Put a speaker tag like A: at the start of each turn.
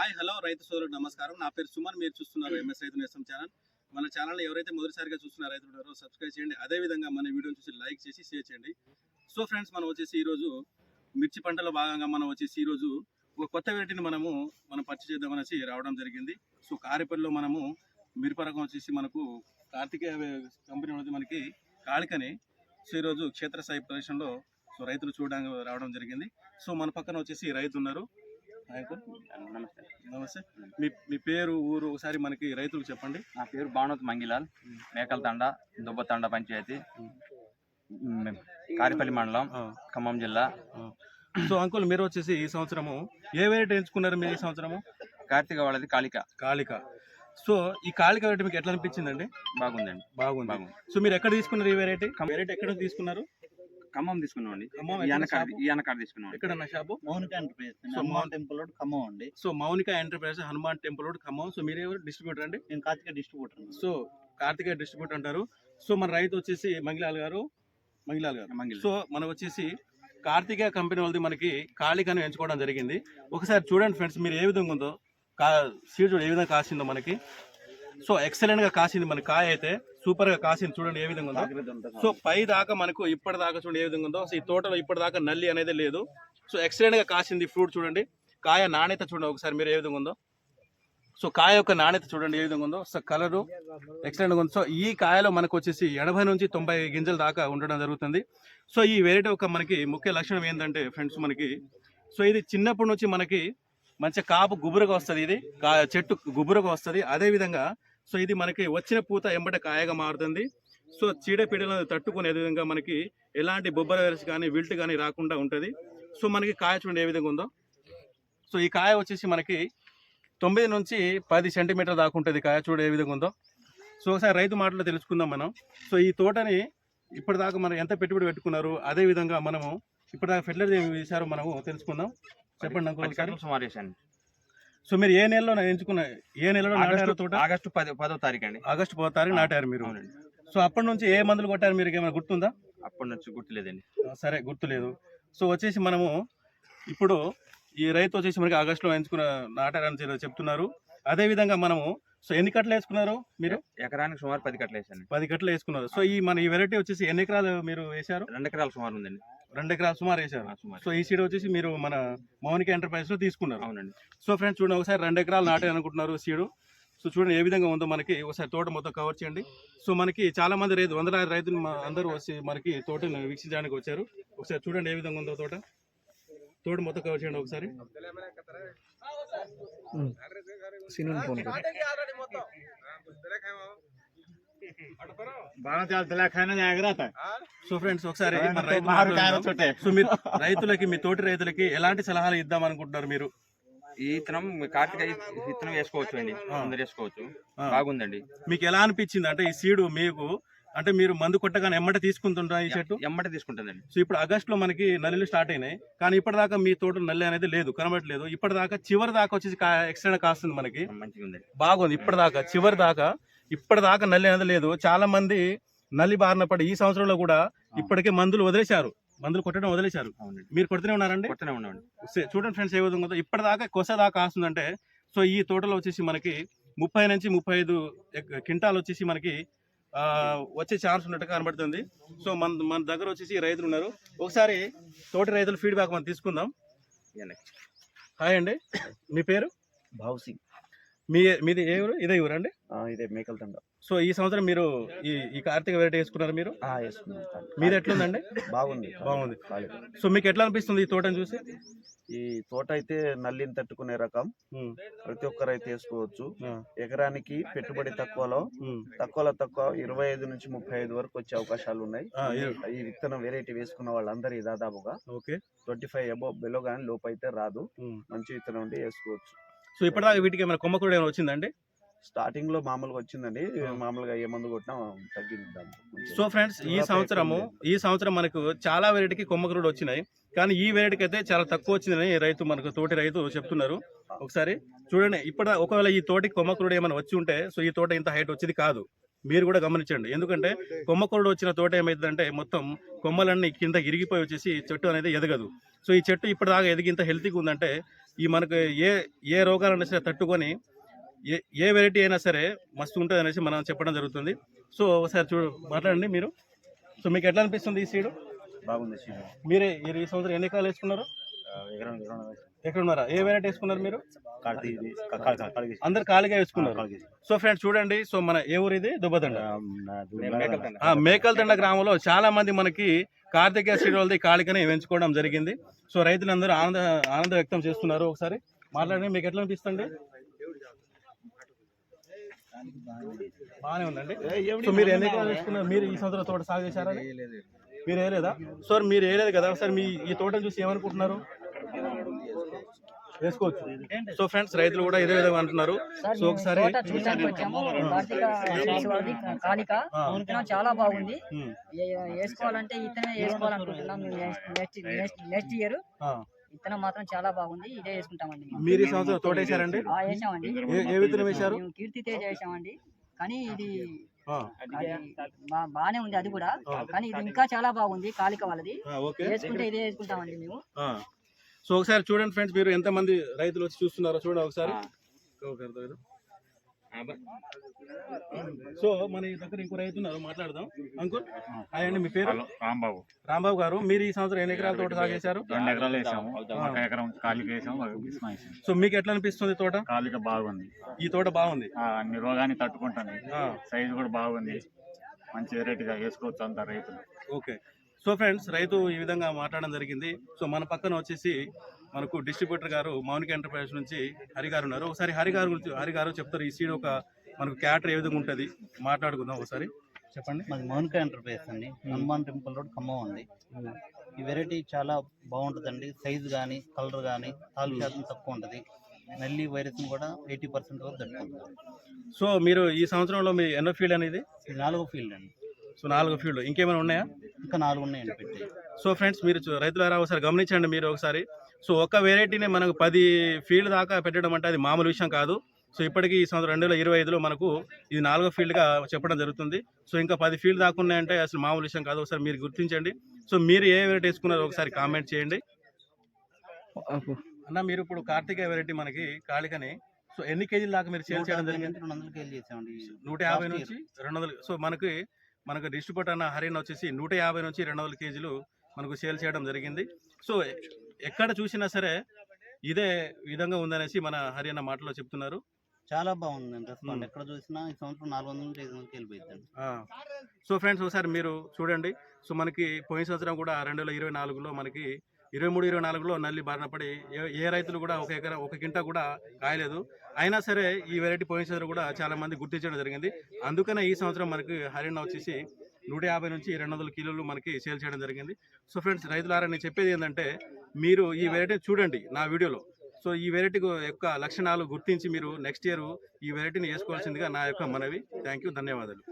A: Hi hello రైతు సోదరుడు నమస్కారం. నా పేరు సుమన్ మీరు చూస్తున్నారు ఎంఎస్ రైతు నేస్తం ఛానల్. మన ఛానల్ ఎవరైతే మొదటిసారిగా చూస్తున్న రైతులు ఉన్నారో సబ్స్క్రైబ్ చేయండి. అదే విధంగా మన వీడియోని చూసి లైక్ చేసి షేర్ చేయండి. సో ఫ్రెండ్స్ మనం వచ్చేసి ఈరోజు మిర్చి పంటలో భాగంగా మనం వచ్చేసి ఈరోజు ఒక కొత్త వెరైటీని మనము మనం పర్చేస్ చేద్దామనేసి రావడం జరిగింది. సో కారేపల్లిలో మనము మిరప రకం వచ్చేసి మనకు కార్తికేయ కంపెనీ ఉన్నది మనకి కాళికని. సో ఈరోజు క్షేత్రస్థాయి ప్రదేశంలో సో రైతులు చూడడానికి రావడం జరిగింది. సో మన పక్కన వచ్చేసి రైతు ఉన్నారు. రైతు
B: నమస్తే.
A: నమస్తే. మీ మీ పేరు ఊరు ఒకసారి మనకి రైతులకు చెప్పండి.
B: నా పేరు భానుత్ మంగిలాల్ మేకల తండ దుబ్బ తండ పంచాయతీ. కారిపల్లి మండలం ఖమ్మం జిల్లా.
A: సో అంకుల్ మీరు వచ్చేసి ఈ సంవత్సరము ఏ వెరైటీ ఎంచుకున్నారు మీరు ఈ సంవత్సరము?
B: కార్తీక వాళ్ళది కాళిక.
A: కాళిక. సో ఈ కాళిక వెరైటీ మీకు ఎట్లా అనిపించిందండి?
B: బాగుందండి.
A: బాగుంది.
B: బాగుంది.
A: సో మీరు ఎక్కడ తీసుకున్నారు ఈ వెరైటీ? వెరైటీ ఎక్కడ తీసుకున్నారు?
B: ఖమ్మం
A: షాపు?
B: ఈ అనకాడ తీసుకున్నాం
A: ఎక్కడ నా shop?
C: Mounika enterprise
A: so
C: Hanuman
A: మౌన్-
C: temple road Khammam అండి.
A: So Mounika enterprise Hanuman temple road Khammam. So మీరు ఎవరు? డిస్ట్రిబ్యూటర్ అండి?
C: నేను Karthika distributor
A: so Karthikeya distributor అంటారు. సో మన రైతు వచ్చేసి మంగిలాల్ గారు. మంగిలాల్ గారు.
B: మంగిల్
A: సో మనం వచ్చేసి కార్తికేయ కంపెనీ వాళ్ళది మనకి కాళికను ఎంచుకోవడం జరిగింది. ఒకసారి చూడండి ఫ్రెండ్స్ మీరు ఏ విధంగా ఉందో. కా సీడ్ ఏ విధంగా కాసిందో మనకి. సో ఎక్సలెంట్గా కాసింది మన కాయ అయితే. సూపర్గా కాసింది చూడండి ఏ విధంగా ఉందో. సో పై దాకా మనకు ఇప్పటిదాకా చూడండి ఏ విధంగా ఉందో. సో ఈ తోటలో ఇప్పటిదాకా నల్లి అనేది లేదు. సో ఎక్సలెంట్గా కాసింది ఫ్రూట్ చూడండి. కాయ నాణ్యత చూడండి ఒకసారి మీరు ఏ విధంగా ఉందో. సో కాయ యొక్క నాణ్యత చూడండి ఏ విధంగా ఉందో. సో కలరు ఎక్సలెంట్గా ఉంది. సో ఈ కాయలో మనకు వచ్చేసి ఎనభై నుంచి తొంభై గింజల దాకా ఉండడం జరుగుతుంది. సో ఈ వెరైటీ ఒక మనకి ముఖ్య లక్షణం ఏంటంటే ఫ్రెండ్స్ మనకి సో ఇది చిన్నప్పటి నుంచి మనకి మంచి కాపు గుబురుగా వస్తుంది ఇది. చెట్టు గుబురుగా వస్తుంది. అదే విధంగా సో ఇది మనకి వచ్చిన పూత ఎంబట కాయగా మారుతుంది. సో చీడపీడలను తట్టుకునే విధంగా మనకి ఎలాంటి బొబ్బర వైరస్ కానీ విల్ట్ కానీ రాకుండా ఉంటుంది. సో మనకి కాయ చూడండి ఏ విధంగా ఉందో. సో ఈ కాయ వచ్చేసి మనకి తొమ్మిది నుంచి పది సెంటీమీటర్ దాకా ఉంటుంది కాయ చూడ ఏ విధంగా ఉందో. సో ఒకసారి రైతు మాటలో తెలుసుకుందాం మనం. సో ఈ తోటని ఇప్పటిదాకా మనం ఎంత పెట్టుబడి పెట్టుకున్నారు అదే విధంగా మనము ఇప్పటిదాకా ఫెర్టిలైజర్ ఏమి వేశారో మనము తెలుసుకుందాం. చెప్పండి అంకుల్ సో మీరు ఏ నెలలో ఎంచుకున్న ఏ నెలలో నాటారు తోట?
B: ఆగస్టు పది పదో తారీఖు అండి
A: ఆగస్టు పదో తారీఖు నాటారు మీరు. సో అప్పటి నుంచి ఏ మందులు కొట్టారు మీరు ఏమైనా గుర్తుందా?
B: అప్పటి నుంచి గుర్తులేదండి.
A: సరే గుర్తులేదు. సో వచ్చేసి మనము ఇప్పుడు ఈ రైతు వచ్చేసి మనకి ఆగస్టులో ఎంచుకున్న నాటారని చెప్తున్నారు. అదే విధంగా మనము సో ఎన్ని కట్టలు వేసుకున్నారు మీరు?
B: ఎకరానికి సుమారు పది కట్టలు వేసాను
A: పది కట్టలు వేసుకున్నారు. సో ఈ మన ఈ వెరైటీ వచ్చేసి ఎన్ని ఎకరాలు మీరు వేశారు?
B: రెండు ఎకరాలు సుమారు ఉందండి.
A: రెండు ఎకరాలు సుమారు
B: సుమారు
A: సో ఈ సీడ్ వచ్చేసి మీరు మన మౌనిక ఎంటర్ప్రైజ్లో తీసుకున్నారు.
B: అవునండి.
A: సో ఫ్రెండ్స్ చూడండి ఒకసారి రెండు ఎకరాలు నాటే అనుకుంటున్నారు సీడు. సో చూడండి ఏ విధంగా ఉందో మనకి ఒకసారి తోట మొత్తం కవర్ చేయండి. సో మనకి చాలా మంది రైతు వందలాది రైతులు అందరూ వచ్చి మనకి తోటను వీక్షించడానికి వచ్చారు. ఒకసారి చూడండి ఏ విధంగా ఉందో తోట. తోట మొత్తం కవర్ చేయండి ఒకసారి. సో ఫ్రెండ్స్ ఒకసారి మన రైతులకి మీ తోటి రైతులకి ఎలాంటి సలహాలు ఇద్దాం అనుకుంటున్నారు మీరు?
B: ఈ విత్తనం కార్తీక విత్తనం వేసుకోవచ్చు అండి. అందరు వేసుకోవచ్చు. బాగుందండి.
A: మీకు ఎలా అనిపించింది? అంటే ఈ సీడు మీకు అంటే మీరు మందు కొట్టగానే ఎమ్మటే తీసుకుంటుంటా ఈ చెట్టు?
B: ఎమ్మట తీసుకుంటుందండి.
A: సో ఇప్పుడు ఆగస్ట్లో మనకి నల్లిలు స్టార్ట్ అయినాయి. కానీ ఇప్పటిదాకా మీ తోట నల్లి అనేది లేదు కనబడట్లేదు. ఇప్పటిదాకా చివరి దాకా వచ్చేసి ఎక్స్టెండ్ కాస్తుంది మనకి.
B: మంచిగా ఉందండి
A: బాగుంది ఇప్పటిదాకా చివరి దాకా ఇప్పటిదాకా నల్లి అనేది లేదు. చాలా మంది నల్లి బారిన పడి ఈ సంవత్సరంలో కూడా ఇప్పటికే మందులు వదిలేశారు. మందులు కొట్టడం వదిలేశారు. మీరు కొడుతూనే ఉన్నారండి?
B: కొట్టనే ఉన్నామండి.
A: సే- చూడండి ఫ్రెండ్స్ ఏ విధంగా ఇప్పటిదాకా కొస దాకా కాస్తుందంటే సో ఈ తోటలో వచ్చేసి మనకి ముప్పై నుంచి ముప్పై ఐదు క్వింటాల్ వచ్చేసి మనకి వచ్చే ఛాన్స్ ఉన్నట్టు కనబడుతుంది. సో మన మన దగ్గర వచ్చేసి రైతులు ఉన్నారు. ఒకసారి తోటి రైతుల ఫీడ్బ్యాక్ మనం తీసుకుందాం. హాయ్ అండి. మీ పేరు?
C: భావ్సింగ్
A: మీ మీది ఏ ఊరు? ఇదే ఊరు అండి?
C: ఇదే మేకల తండ
A: సో ఈ సంవత్సరం మీరు ఈ ఈ కార్తీక వెరైటీ వేసుకున్నారు మీరు? మీది ఎట్లుందండి?
C: బాగుంది.
A: బాగుంది. సో మీకు ఎట్లా అనిపిస్తుంది ఈ తోటను చూసి?
D: ఈ తోట అయితే నల్లిని తట్టుకునే రకం. ప్రతి ఒక్కరు అయితే వేసుకోవచ్చు ఎకరానికి పెట్టుబడి తక్కువలో తక్కువలో తక్కువ ఇరవై ఐదు నుంచి ముప్పై ఐదు వరకు వచ్చే అవకాశాలు ఉన్నాయి. ఈ- విత్తనం వెరైటీ వేసుకున్న వాళ్ళందరి దాదాపుగా
A: okay.
D: Twenty five above below కానీ లోపు అయితే రాదు. మంచి విత్తనం ఉండి వేసుకోవచ్చు.
A: సో ఇప్పటిదాకా వీటికి ఏమైనా కొమ్మకుడు ఏమైనా వచ్చిందండి?
D: స్టార్టింగ్లో మామూలుగా వచ్చిందండి. మామూలుగా ఏ మందు కొట్టినా తగ్గింది దాంట్లో కొంచెం.
A: సో ఫ్రెండ్స్ ఈ సంవత్సరము ఈ సంవత్సరం మనకు చాలా వెరైటీకి కొమ్మకురుడు వచ్చినాయి. కానీ ఈ వెరైటీకి అయితే చాలా తక్కువ వచ్చిందని రైతు మనకు తోటి రైతు చెప్తున్నారు. ఒకసారి చూడండి ఇప్పుడు ఒకవేళ ఈ తోటికి కొమ్మకురుడు ఏమైనా వచ్చి ఉంటే సో ఈ తోట ఇంత హైట్ వచ్చేది కాదు. మీరు కూడా గమనించండి. ఎందుకంటే కొమ్మకురుడు వచ్చిన తోట ఏమైందంటే మొత్తం కొమ్మలన్నీ కింద ఇరిగిపోయి వచ్చేసి చెట్టు అనేది ఎదగదు. సో ఈ చెట్టు ఇప్పటిదాకా ఎదిగి ఇంత హెల్తీగా ఉందంటే ఈ మనకు ఏ ఏ రోగాలైనా సరే తట్టుకొని ఏ ఏ వెరైటీ అయినా సరే మస్తు ఉంటుంది అనేసి మనం చెప్పడం జరుగుతుంది. సో ఒకసారి చూడు మాట్లాడండి మీరు. సో మీకు ఎట్లా అనిపిస్తుంది ఈ సీడ్?
C: బాగుంది సీడ్.
A: మీరే మీరు ఈ సంవత్సరం ఎన్ని ఎకరాలు వేసుకున్నారు?
C: ఎకరం ఎకరం
A: ఎక్కడ ఉన్నారా ఏ వెరైటీ వేసుకున్నారు మీరు. అందరు ఖాళీగా వేసుకున్నారు. సో ఫ్రెండ్స్ చూడండి సో మన ఏ ఊరు ఇది దుబ్బదండ
B: మేకల్తండ
A: గ్రామంలో చాలా మంది మనకి కార్తికేయ సీడ్ వాళ్ళది కాళికని ఎంచుకోవడం జరిగింది. సో రైతులందరూ ఆనంద ఆనందం వ్యక్తం చేస్తున్నారు ఒకసారి. మాట్లాడండి మీకు ఎట్లా అనిపిస్తుంది? బాగానే ఉందండి. సో మీరు ఎన్ని ఎకరాలు వేసుకున్నారు? మీరు ఈ సంవత్సరం తోట సాగు చేశారా? మీరు వేయలేదా? సో మీరు వేయలేదు కదా. ఒకసారి మీ ఈ తోటను చూసి ఏమనుకుంటున్నారు? వేసుకోవచ్చు. సో ఫ్రెండ్స్ రైతులు కూడా ఇదే విధంగా అంటున్నారు. సో ఒకసారి
E: కాళిక చాలా బాగుంది. వేసుకోవాలంటే ఇతనే వేసుకోవాలనుకుంటున్నాం. Next year.
A: ఆ.
E: విత్తనం మాత్రం చాలా బాగుంది. ఇదే వేసుకుంటామండి.
A: మీరు ఈ సంవత్సరం తోట వేశారండి
E: ఆ, వేసామండి.
A: ఏ- విత్తనం వేశారు?
E: కీర్తి తేజ వేసామండి. కానీ ఇది
A: ఆ,
E: అది బా- బాగానే ఉంది అది కూడా. కానీ ఇది ఇంకా చాలా బాగుంది కాళిక వాళ్ళది.
A: ఆ, ఓకే.
E: వేసుకుంటే ఇదే వేసుకుంటామండి మేము.
A: ఆ. సో ఒకసారి చూడండి ఫ్రెండ్స్ మీరు ఎంతమంది రైతులు వచ్చి చూస్తున్నారో చూడండి ఒకసారి? సో మన ఈ దగ్గర ఇంకో రైతు ఉన్నారు మాట్లాడదాం. అంకుల్ హాయ్ అండి మీ పేరు?
F: రాంబాబు.
A: రాంబాబు గారు మీరు ఈ సంవత్సరం ఎన్ని ఎకరాల తోట సాగు చేశారు
F: రెండు ఎకరాలు వేసాము. ఒక ఎకరం కాలిక వేసాము
A: సో మీకు ఎట్లా అనిపిస్తుంది తోట?
F: కాలిక బాగుంది.
A: ఈ తోట బాగుంది.
F: ఆ, అన్ని రోగాన్ని తట్టుకుంటుంది.
A: ఆ,
F: సైజు కూడా బాగుంది. మంచి వెరైటీగా వేసుకోవచ్చు అంత రైతులు.
A: ఓకే. సో ఫ్రెండ్స్ రైతు ఈ విధంగా మాట్లాడడం జరిగింది. సో మన పక్కన వచ్చేసి మనకు డిస్ట్రిబ్యూటర్ గారు మౌనిక ఎంటర్ప్రైజ్ నుంచి హరి గారు ఉన్నారు. ఒకసారి హరి గారు గురించి హరి గారు చెప్తారు. ఈ సీడ్ ఒక మనకు క్యాటర్ ఏ విధంగా ఉంటుంది? మాట్లాడుకుందాం ఒకసారి. చెప్పండి.
G: మాది మౌనిక ఎంటర్ప్రైజ్ అండి. హనుమాన్ టెంపుల్ రోడ్ ఖమ్మం ఉంది ఈ వెరైటీ చాలా బాగుంటుందండి. సైజు కానీ కలర్ కానీ తాలు శాతం తక్కువ ఉంటుంది. నల్లి వైరస్ కూడా ఎయిటీ పర్సెంట్ వరకు తట్టుకుంటుంది.
A: సో మీరు ఈ సంవత్సరంలో మీ ఎన్నో ఫీల్డ్ అనేది?
G: నాలుగో ఫీల్డ్ అండి.
A: సో నాలుగు ఫీల్డ్ ఇంకేమైనా ఉన్నాయా?
G: ఇంకా నాలుగు ఉన్నాయండి పెట్టి.
A: సో ఫ్రెండ్స్ మీరు రైతులారా ఒకసారి గమనించండి మీరు ఒకసారి. సో ఒక్క వెరైటీనే మనకు పది ఫీల్డ్ దాకా పెట్టడం అంటే అది మామూలు విషయం కాదు. సో ఇప్పటికీ ఈ సంవత్సరం రెండు వేల ఇరవై ఐదులో మనకు ఇది నాలుగో ఫీల్డ్గా చెప్పడం జరుగుతుంది. సో ఇంకా పది ఫీల్డ్ దాకా ఉన్నాయంటే అసలు మామూలు విషయం కాదు. ఒకసారి మీరు గుర్తించండి. సో మీరు ఏ వెరైటీ వేసుకున్నారో ఒకసారి కామెంట్ చేయండి. అన్న మీరు ఇప్పుడు కార్తికేయ వెరైటీ మనకి కాళికని సో ఎన్ని కేజీల దాకా మీరు సేల్ చేయడం జరిగింది?
G: రెండు వందల కేజీ చేసామండి
A: నూట యాభై నుంచి రెండు వందలు. సో మనకి మనకు డిస్ట్రిబ్యూటర్ అన్న హరియానా వచ్చేసి నూట యాభై నుంచి రెండు వందల కేజీలు మనకు సేల్ చేయడం జరిగింది. సో ఎక్కడ చూసినా సరే ఇదే విధంగా ఉందనేసి మన హరియానా మాటలో చెప్తున్నారు.
G: చాలా బాగుందండి రెస్పాండ్. ఎక్కడ చూసినా ఈ సంవత్సరం నాలుగు వందల నుంచి ఐదు వందలకి వెళ్ళిపోయిందండి.
A: సో ఫ్రెండ్స్ ఒకసారి మీరు చూడండి. సో మనకి పోయిన సంవత్సరం కూడా రెండు వేల ఇరవై నాలుగులో మనకి ఇరవై మూడు ఇరవై నాలుగులో నల్లి బారిన పడి ఏ ఏ రైతులు కూడా ఒక ఎకరా ఒక గింట కూడా కాయలేదు. అయినా సరే ఈ వెరైటీ పోయిన కూడా చాలా మంది గుర్తించడం జరిగింది. అందుకనే ఈ సంవత్సరం మనకి హరియాణా వచ్చేసి నూట యాభై నుంచి రెండు వందల కిలోలు మనకి సేల్ చేయడం జరిగింది. సో ఫ్రెండ్స్ రైతులారా నేను చెప్పేది ఏంటంటే మీరు ఈ వెరైటీ చూడండి నా వీడియోలో. సో ఈ వెరైటీ యొక్క లక్షణాలు గుర్తించి మీరు నెక్స్ట్ ఇయర్ ఈ వెరైటీని వేసుకోవాల్సిందిగా నా యొక్క మనవి. థ్యాంక్ యూ ధన్యవాదాలు.